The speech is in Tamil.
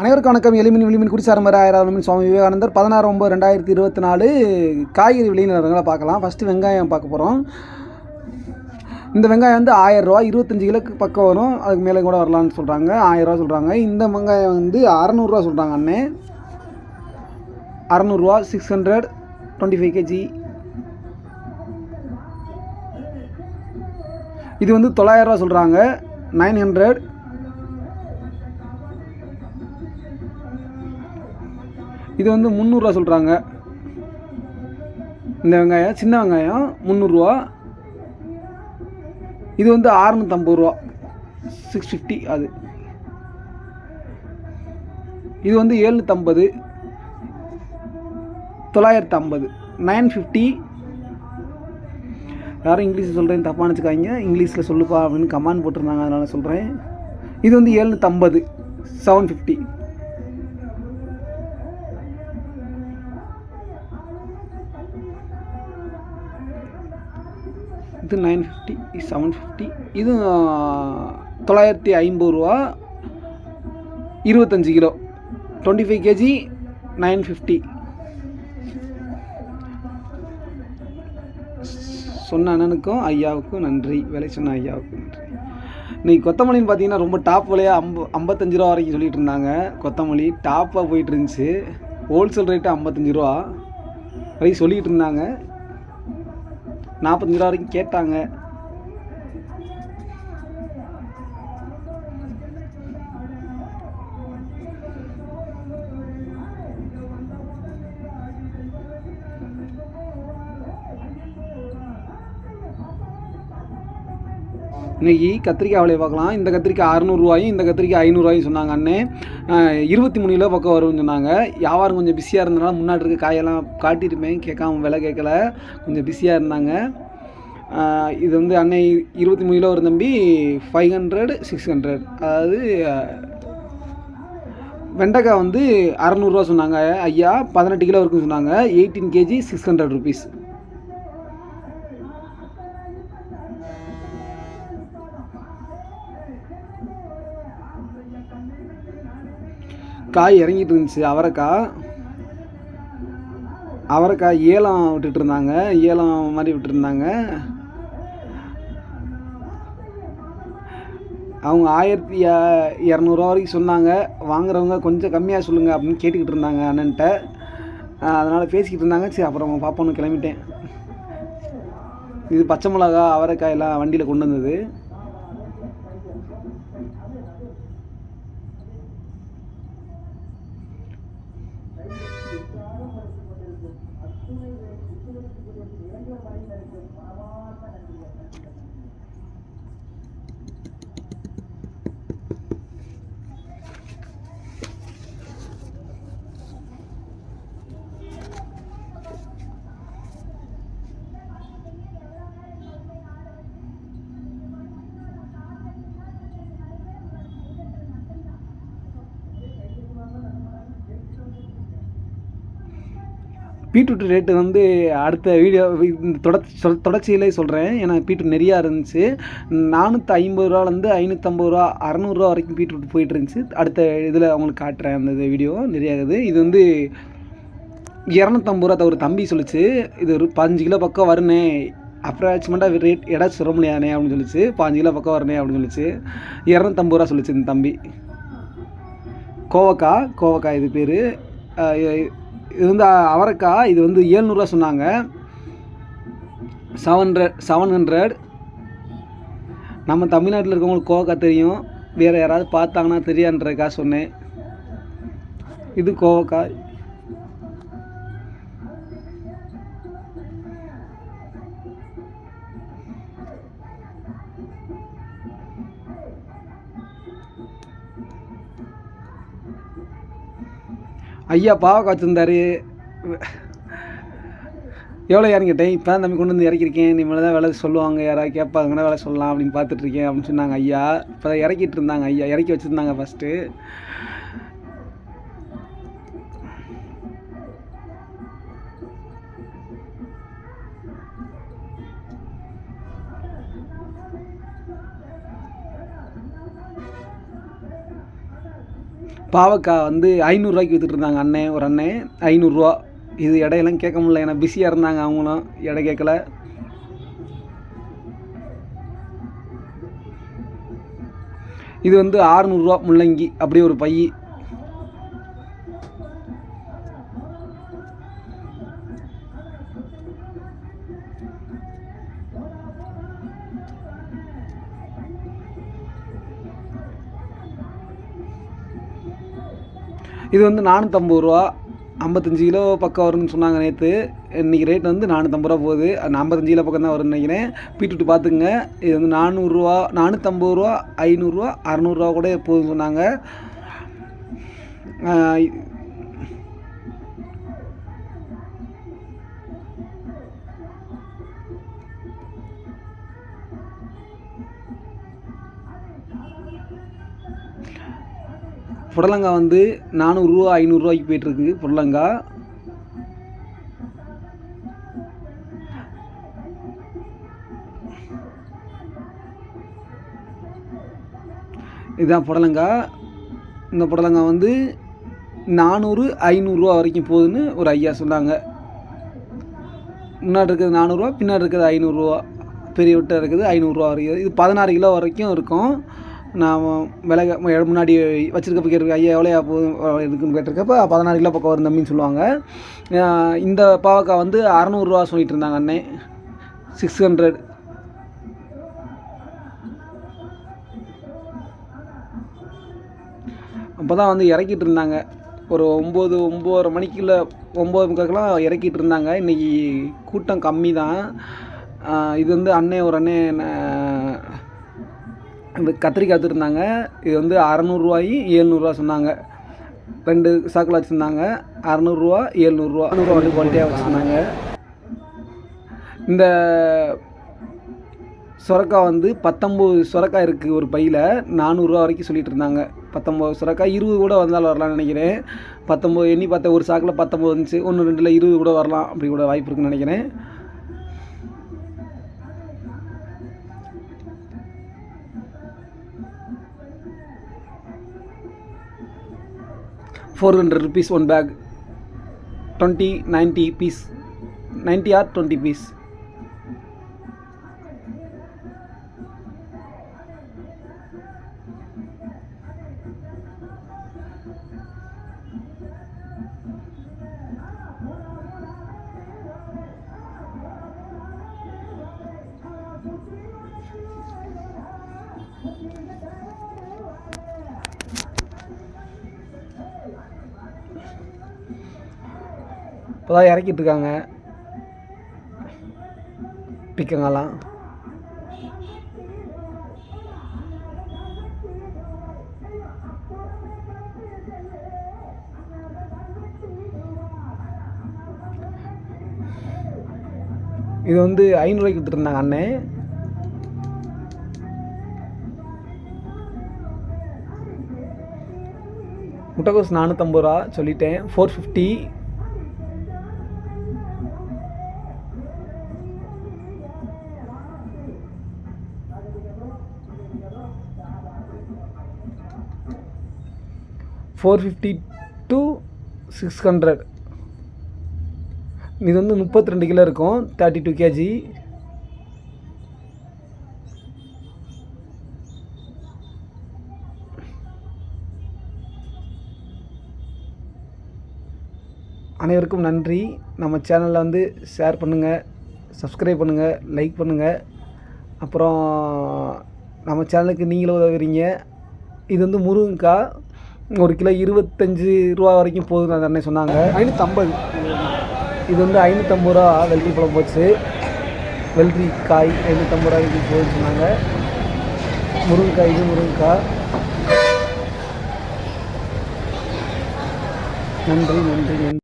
அனைவருக்கும் வணக்கம் எளிமின் விளிமின் குடிசாரம்பர் ஆயிரம் சுவாமி விவேகானந்தர் பதினாறு ஒம்பது ரெண்டாயிரத்தி இருபத்தி நாலு காய்கறி விளைநிலங்களை பார்க்கலாம் ஃபஸ்ட்டு வெங்காயம் பார்க்க போகிறோம் இந்த வெங்காயம் வந்து ஆயிரரூவா இருபத்தஞ்சி கிலோக்கு பக்கம் வரும் அதுக்கு மேலே கூட வரலான்னு சொல்கிறாங்க ஆயிரரூவா சொல்கிறாங்க இந்த வெங்காயம் வந்து அறநூறுவா சொல்கிறாங்க அண்ணே அறநூறுவா six hundred twenty five KG இது வந்து தொள்ளாயிரரூவா சொல்கிறாங்க நைன் ஹண்ட்ரட் இது வந்து முந்நூறுரூவா சொல்கிறாங்க இந்த வெங்காயம் சின்ன வெங்காயம் முந்நூறுரூவா இது வந்து ஆறுநூற்றம்பது ரூபா சிக்ஸ் ஃபிஃப்டி அது இது வந்து ஏழ்நூற்றம்பது தொள்ளாயிரத்து ஐம்பது நைன் ஃபிஃப்டி யாரும் இங்கிலீஷில் சொல்கிறேன் தப்பாக நினச்சிக்காங்க இங்கிலீஷில் சொல்லுப்பா அப்படின்னு கமாண்ட் போட்டிருந்தாங்க அதனால் சொல்கிறேன் இது வந்து ஏழ்நூற்றம்பது செவன் ஃபிஃப்டி இது நைன் ஃபிஃப்டி செவன் ஃபிஃப்டி இது தொள்ளாயிரத்தி ஐம்பது ரூபா இருபத்தஞ்சி kilo twenty five KG nine fifty சொன்ன அண்ணனுக்கும் ஐயாவுக்கும் நன்றி விலை சொன்ன ஐயாவுக்கும் நன்றி இன்றைக்கி கொத்தமல்லின்னு பார்த்தீங்கன்னா ரொம்ப டாப் விலையாக ஐம்ப ஐம்பத்தஞ்சு ரூபா வரைக்கும் சொல்லிகிட்டு இருந்தாங்க கொத்தமல்லி டாப்பாக போயிட்டு இருந்துச்சு ஹோல்சேல் ரேட்டு ஐம்பத்தஞ்சு ரூபா வரைக்கும் சொல்லிகிட்டு இருந்தாங்க நாற்பத்தஞ்சு ரூபா வரைக்கும் கேட்டாங்க இன்றைக்கி கத்திரிக்காய் விலையை பார்க்கலாம் இந்த கத்திரிக்காய் அறநூறுவாயும் இந்த கத்திரிக்காய் ஐநூறுவாயும் சொன்னாங்க அண்ணே இருபத்தி மூணு கிலோ பக்கம் வரும்னு சொன்னாங்க வியாபாரம் கொஞ்சம் பிஸியாக இருந்ததுனால முன்னாடி இருக்க காயெல்லாம் காட்டிட்டுமே கேட்காம விலை கேட்கல கொஞ்சம் பிஸியாக இருந்தாங்க இது வந்து அன்னை இருபத்தி மூணு கிலோ ஒரு தம்பி ஃபைவ் ஹண்ட்ரட் சிக்ஸ் ஹண்ட்ரட் அதாவது வெண்டைக்காய் வந்து அறநூறுவா சொன்னாங்க ஐயா பதினெட்டு கிலோ இருக்குன்னு சொன்னாங்க eighteen KG six hundred rupees காய் இறங்கிட்டு இருந்துச்சு அவரைக்காய் அவரைக்காய் ஏலம் விட்டுட்டு இருந்தாங்க ஏலம் மாதிரி விட்டுருந்தாங்க அவங்க ஆயிரத்தி இரநூறுவா வரைக்கும் சொன்னாங்க வாங்குறவங்க கொஞ்சம் கம்மியாக சொல்லுங்கள் அப்படின்னு கேட்டுக்கிட்டு இருந்தாங்க அண்ணன்ட்ட அதனால் பேசிக்கிட்டு இருந்தாங்க சரி அப்புறம் பாப்பான்னு கிளம்பிட்டேன் இது பச்சை மிளகா அவரைக்காய் எல்லாம் வண்டியில் கொண்டு வந்தது Terima kasih. பீட்ரூட் ரேட்டு வந்து அடுத்த வீடியோ தொட தொடர்ச்சியிலே சொல்கிறேன் ஏன்னா பீட்ரூட் நிறையா இருந்துச்சு நானூற்றி ஐம்பது ரூபாலேருந்து ஐநூற்றம்பது ரூபா அறநூறுரூவா வரைக்கும் பீட்ரூட் போயிட்டு இருந்துச்சு அடுத்த இதில் அவங்களுக்கு காட்டுறேன் அந்த வீடியோ நிறையா இருக்குது இது வந்து இரநூத்தம்பது ரூபா ஒரு தம்பி சொல்லிச்சு இது ஒரு பதினஞ்சு கிலோ பக்கம் வரணே அப்ராக்சிமெண்ட்டாக ரேட் எடாச்சும் சொல்ல முடியாதே அப்படின்னு சொல்லிச்சு பாஞ்சு கிலோ பக்கம் வரனே அப்படின்னு சொல்லிச்சு இரநூத்தம்பது ரூபா சொல்லிச்சு இந்த தம்பி கோவக்கா கோவக்கா இது பேர் இது வந்து அவரைக்காய் இது வந்து ஏழ்நூறுவா சொன்னாங்க செவன் ஹண்ட்ரட் செவன் ஹண்ட்ரட் நம்ம தமிழ்நாட்டில் இருக்கவங்களுக்கு கோவக்காய் தெரியும் வேறு யாராவது பார்த்தாங்கன்னா தெரியான்றதுக்காக சொன்னேன் இது கோவக்காய் ஐயா பாவ காய்ச்சிருந்தார் எவ்வளோ இறங்கிட்டேன் இப்போ தான் தம்பி கொண்டு வந்து இறக்கிருக்கேன் இனிமேல் தான் வேலை சொல்லுவாங்க யாராவது கேட்பாங்கன்னா வேலை சொல்லலாம் அப்படின்னு பார்த்துட்ருக்கேன் அப்படின்னு சொன்னாங்க ஐயா இப்போ தான் இறக்கிட்டு இருந்தாங்க ஐயா இறக்கி வச்சுருந்தாங்க ஃபஸ்ட்டு பாவக்காய் வந்து ஐநூறுரூவாய்க்கு விற்றுட்டு இருந்தாங்க அண்ணன் ஒரு அண்ணன் ஐநூறுரூவா இது இடையெல்லாம் கேட்க முடியல ஏன்னா பிஸியாக இருந்தாங்க அவங்களும் எடை கேட்கல இது வந்து ஆறுநூறுரூவா முள்ளங்கி அப்படியே ஒரு பை இது வந்து நானூற்றம்பது ரூபா ஐம்பத்தஞ்சு கிலோ பக்கம் வரும்னு சொன்னாங்க நேற்று இன்றைக்கி ரேட் வந்து நானூற்றம்பது ரூபா போகுது அந்த ஐம்பத்தஞ்சு கிலோ பக்கம் தான் வரும்னு நினைக்கிறேன் பீட்ரூட் பார்த்துங்க இது வந்து நானூறுரூவா நானூற்றம்பது ரூபா ஐநூறுரூவா அறநூறுரூவா கூட போகுதுன்னு சொன்னாங்க புடலங்கா வந்து நானூறுரூவா ஐநூறுரூவாய்க்கு போயிட்டுருக்கு புடலங்கா இதுதான் புடலங்கா இந்த புடலங்காய் வந்து நானூறு ஐநூறுரூவா வரைக்கும் போகுதுன்னு ஒரு ஐயா சொன்னாங்க முன்னாடி இருக்கிறது நானூறுரூவா பின்னாடி இருக்கிறது ஐநூறுரூவா பெரிய விட்டை இருக்குது ஐநூறுரூவா வரைக்கும் இது பதினாறு கிலோ வரைக்கும் இருக்கும் நான் விலக முன்னாடி வச்சுருக்கப்ப கேட்டு ஐயா எவ்வளோ போதும் இருக்குன்னு கேட்டிருக்கப்ப பதினாறு கிலோ பக்கம் வரும் தம்பின்னு சொல்லுவாங்க இந்த பாவக்காய் வந்து அறநூறுரூவா சொல்லிகிட்டு இருந்தாங்க அண்ணே சிக்ஸ் ஹண்ட்ரட் அப்போ தான் வந்து இறக்கிட்டு இருந்தாங்க ஒரு ஒம்பது ஒம்பது மணிக்குள்ளே ஒம்பது முக்காக்கெல்லாம் இறக்கிட்டு இருந்தாங்க இன்றைக்கி கூட்டம் கம்மி தான் இது வந்து அண்ணே ஒரு அண்ணே இந்த கத்திரிக்காய் வச்சுருந்தாங்க இது வந்து அறநூறுவாயும் ஏழ்நூறுவா சொன்னாங்க ரெண்டு சாக்கில் வச்சுருந்தாங்க அறநூறுவா ஏழ்நூறுவா அறநூறுவா வந்து குவாலிட்டியாக வச்சுருந்தாங்க இந்த சுரக்காய் வந்து பத்தொம்போது சுரக்காய் இருக்குது ஒரு பையில் நானூறுரூவா வரைக்கும் சொல்லிகிட்டு இருந்தாங்க பத்தொம்போது சுரக்காய் இருபது கூட வந்தாலும் வரலாம்னு நினைக்கிறேன் பத்தொம்போது எண்ணி பார்த்தேன் ஒரு சாக்கில் பத்தொம்போது இருந்துச்சு ஒன்று ரெண்டில் இருபது கூட வரலாம் அப்படி கூட வாய்ப்பு இருக்குன்னு நினைக்கிறேன் 400 rupees one bag, 90 piece, 90 or 20 piece. இப்போதான் இறக்கிட்டு இருக்காங்க பிக்கங்கெல்லாம் இது வந்து ஐநூறுரூவாய்க்கு இருந்தாங்க அண்ணே முட்டைக்கோஸ் நானூற்றம்பது ரூபா சொல்லிட்டேன் four fifty four fifty to six hundred இது வந்து முப்பத்தி ரெண்டு கிலோ இருக்கும் தேர்ட்டி டூ கேஜி அனைவருக்கும் நன்றி நம்ம சேனலில் வந்து ஷேர் பண்ணுங்கள் சப்ஸ்கிரைப் பண்ணுங்கள் லைக் பண்ணுங்கள் அப்புறம் நம்ம சேனலுக்கு நீங்களும் உதவுறீங்க இது வந்து முருங்கக்காய் ஒரு கிலோ இருபத்தஞ்சி ரூபா வரைக்கும் போகுது அண்ணன் சொன்னாங்க ஐநூற்றம்பது இது வந்து ஐநூற்றம்பது ரூபா வெள்ளரி பழம் போச்சு வெள்ளி காய் ஐநூற்றம்பது ரூபா வரைக்கும் போகுதுன்னு சொன்னாங்க முருங்கைக்காய் இது முருங்கைக்காய் நன்றி நன்றி நன்றி